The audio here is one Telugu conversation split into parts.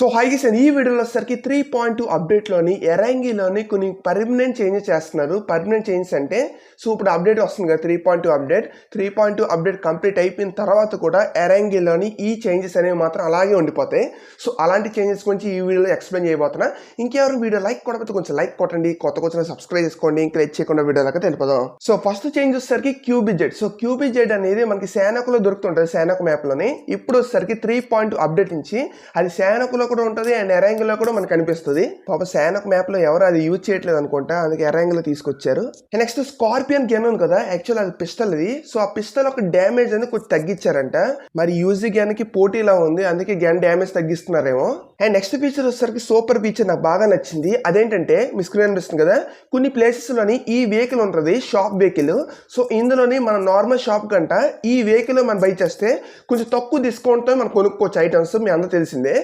సో హైగీస్ ఈ వీడియోలో వచ్చేసరికి త్రీ పాయింట్ టూ అప్డేట్లోని ఎరాంగిలోని కొన్ని పర్మనెంట్ చేంజెస్ చేస్తున్నారు. పర్మనెంట్ చేంజెస్ అంటే సో ఇప్పుడు అప్డేట్ వస్తుంది కదా three point two update three point two update complete అయిపోయిన తర్వాత కూడా ఎరాంగిలోని ఈ చేంజెస్ అనేవి మాత్రం అలాగే ఉండిపోతాయి. సో అలాంటి చేంజెస్ గురించి ఈ వీడియోలో ఎక్స్ప్లెయిన్ చేయబోతున్నా. ఇంకెవరు వీడియో లైక్ కొట్టకపోతే కొంచెం లైక్ కొట్టండి. కొత్త కొంచెం సబ్స్క్రైబ్ చేసుకోండి. ఇంకా లైక్ చేయకుండా వీడియో దాకా తెలిపదాం సో ఫస్ట్ చేంజ్ వచ్చేసరికి క్యూబిజెడ్ సో క్యూబిజెడ్ అనేది మనకి శానకులో దొరుకుతుంటుంది సేనకు మ్యాప్లోని ఇప్పుడు వచ్చేసరికి త్రీ పాయింట్ అప్డేట్ నుంచి అది శానకులో కూడా ఉంటుంది అండ్ ఎరాంగిల్లో కూడా మనకు కనిపిస్తుంది. పాప శానక్ మ్యాప్లో ఎవరు అది యూజ్ చేయట్లేదు అనుకుంటా అందుకే ఎరాంగిలో తీసుకొచ్చారు. నెక్స్ట్ స్కార్పియన్ గన్ ఉంది కదా యాక్చువల్ అది పిస్టల్ ఇది. సో ఆ పిస్టల్ ఒక డ్యామేజ్ అనేది కొంచెం తగ్గించారంట. మరి యూజీ గన్కి పోటీలా ఉంది అందుకే గన్ డ్యామేజ్ తగ్గిస్తున్నారేమో. అండ్ నెక్స్ట్ ఫీచర్ వచ్చేసరికి సూపర్ ఫీచర్ నాకు బాగా నచ్చింది. అదేంటంటే మీ స్క్రీన్ అనిపిస్తుంది కదా కొన్ని ప్లేసెస్లోని ఈ వెహికల్ ఉంటుంది షాప్ వెహికల్ సో ఇందులోని మన నార్మల్ షాప్ కంట ఈ వెహికల్ మనం బై చేస్తే కొంచెం తక్కువ డిస్కౌంట్తో మనం కొనుక్కోవచ్చు ఐటమ్స్ మీ అందరూ తెలిసిందే.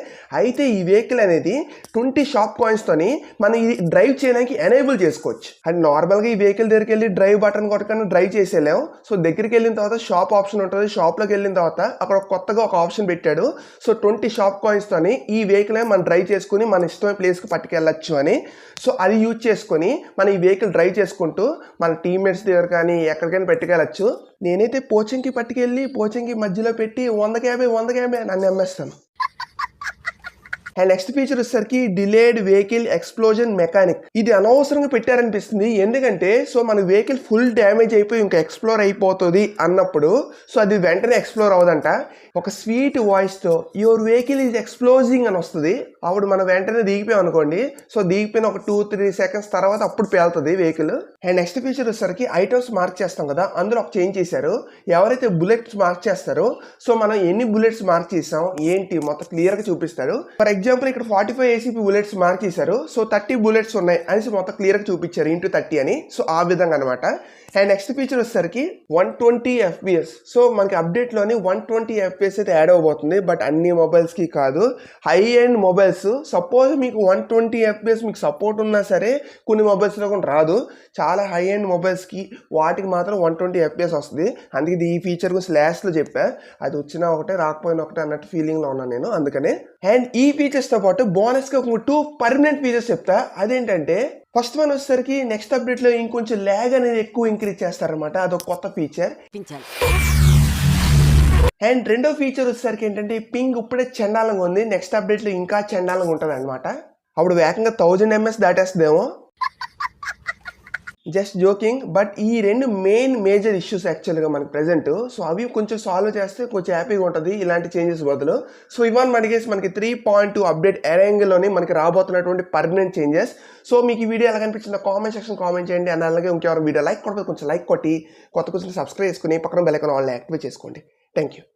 అయితే అయితే ఈ వెహికల్ అనేది ట్వంటీ షాప్ కాయిన్స్తోని మనం ఇది డ్రైవ్ చేయడానికి ఎనేబుల్ చేసుకోవచ్చు. అండ్ నార్మల్గా ఈ వెహికల్ దగ్గరికి వెళ్ళి డ్రైవ్ బటన్ కొట్టకుండా డ్రైవ్ చేసేలేం సో దగ్గరికి వెళ్ళిన తర్వాత షాప్ ఆప్షన్ ఉంటుంది. షాప్లోకి వెళ్ళిన తర్వాత అక్కడ కొత్తగా ఒక ఆప్షన్ పెట్టాడు. సో ట్వంటీ షాప్ కాయిన్స్తోని ఈ వెహికల్ మనం డ్రైవ్ చేసుకుని మన ఇష్టమైన ప్లేస్కి పట్టుకెళ్ళచ్చు అని. సో అది యూజ్ చేసుకొని మనం ఈ వెహికల్ డ్రైవ్ చేసుకుంటూ మన టీమ్మేట్స్ దగ్గర కానీ ఎక్కడికైనా పెట్టుకెళ్ళచ్చు. నేనైతే పోచింగ్కి పట్టుకెళ్ళి పోచింగ్కి మధ్యలో పెట్టి వందకి యాభై వందకి యాభై నన్ను అమ్మేస్తాను అండ్ నెక్స్ట్ ఫీచర్ వచ్చేసరికి డిలేడ్ వెహికల్ ఎక్స్ప్లోజన్ మెకానిక్ ఇది అనవసరంగా పెట్టారనిపిస్తుంది. ఎందుకంటే సో మన వెహికల్ ఫుల్ డ్యామేజ్ అయిపోయి ఇంకా ఎక్స్ప్లోర్ అయిపోతుంది అన్నప్పుడు సో అది వెంటనే ఎక్స్ప్లోర్ అవ్వదంట. ఒక స్వీట్ వాయిస్తో యువర్ వెహికల్ ఈజ్ ఎక్స్ప్లోజింగ్ అని వస్తుంది. అప్పుడు మనం వెంటనే దిగిపోయాం అనుకోండి. సో దిగిపోయిన ఒక టూ త్రీ సెకండ్స్ తర్వాత అప్పుడు పేలుతుంది వెహికల్ అండ్ నెక్స్ట్ ఫీచర్ వచ్చేసరికి ఐటమ్స్ మార్క్ చేస్తాం కదా. అందులో ఒక చేంజ్ చేశారు. ఎవరైతే బుల్లెట్స్ మార్క్ చేస్తారో సో మనం ఎన్ని బుల్లెట్స్ మార్క్ చేసాం ఏంటి మొత్తం క్లియర్గా చూపిస్తారు. ఫర్ ఎగ్జాంపుల్ ఇక్కడ forty five ACP bullets mark చేశారు. సో థర్టీ బుల్లెట్స్ ఉన్నాయి అనేసి మొత్తం క్లియర్గా చూపించారు ఇంటూ థర్టీ అని. సో ఆ విధంగా అనమాట అండ్ నెక్స్ట్ ఫీచర్ వచ్చేసరికి వన్ ట్వంటీ ఎఫ్పిఎస్ సో మనకి అప్డేట్లోని వన్ ట్వంటీ ఎఫ్పిఎస్ అయితే యాడ్ అవబోతుంది బట్ అన్ని మొబైల్స్కి కాదు. High end mobiles. సపోజ్ మీకు వన్ ట్వంటీ ఎఫ్పిఎస్ మీకు సపోర్ట్ ఉన్నా సరే కొన్ని మొబైల్స్లో కూడా రాదు. చాలా హై ఎండ్ మొబైల్స్కి వాటికి మాత్రం వన్ ట్వంటీ ఎఫ్పిఎస్ వస్తుంది. అందుకే ఇది ఈ ఫీచర్ గురించి లాస్ట్లో చెప్పా. అది వచ్చినా ఒకటే రాకపోయినా ఒకటే అన్నట్టు ఫీలింగ్లో ఉన్నాను నేను. అందుకనే. అండ్ ఈ ఫీచర్ ఫీచర్స్తో పాటు బోనస్గా ఒక టూ పర్మనెంట్ ఫీచర్స్ చెప్తా. అదేంటంటే ఫస్ట్ వన్ వచ్చేసరికి నెక్స్ట్ అప్డేట్లో ఇంకొంచెం ల్యాగ్ అనేది ఎక్కువ ఇంక్రీజ్ చేస్తారనమాట అదొక కొత్త ఫీచర్ అండ్ రెండో ఫీచర్ వచ్చేసరికి ఏంటంటే పింగ్ ఇప్పుడే చండాలంగా ఉంది. నెక్స్ట్ అప్డేట్లో ఇంకా చండాలంగా ఉంటుంది అనమాట అప్పుడు వేగంగా థౌజండ్ ఎంఎస్ దాటేస్తుందేమో. జస్ట్ జోకింగ్ బట్ ఈ రెండు మెయిన్ మేజర్ ఇష్యూస్ యాక్చువల్గా మనకి ప్రెజెంట్ సో అవి కొంచెం సాల్వ్ చేస్తే కొంచెం హ్యాపీగా ఉంటుంది ఇలాంటి చేంజెస్ బదులు. సో ఇవన్నీ మనకేసి మనకి త్రీ పాయింట్ టూ అప్డేట్ ఎరాంగిల్లోని మనకి రాబోతున్నటువంటి పర్మనెంట్ చేంజెస్ సో మీకు ఈ వీడియో ఎలా కనిపించిందో కామెంట్ సెక్షన్ కామెంట్ చేయండి. అండ్ అలాగే ఇంకెవరు వీడియో లైక్ కొట్టకపోతే కొంచెం లైక్ కొట్టి కొత్త కొంచెం సబ్స్క్రైబ్ చేసుకుని పక్కన బెల్ ఐకాన్ ఆల్ యాక్టివేట్ చేసుకోండి. Thank you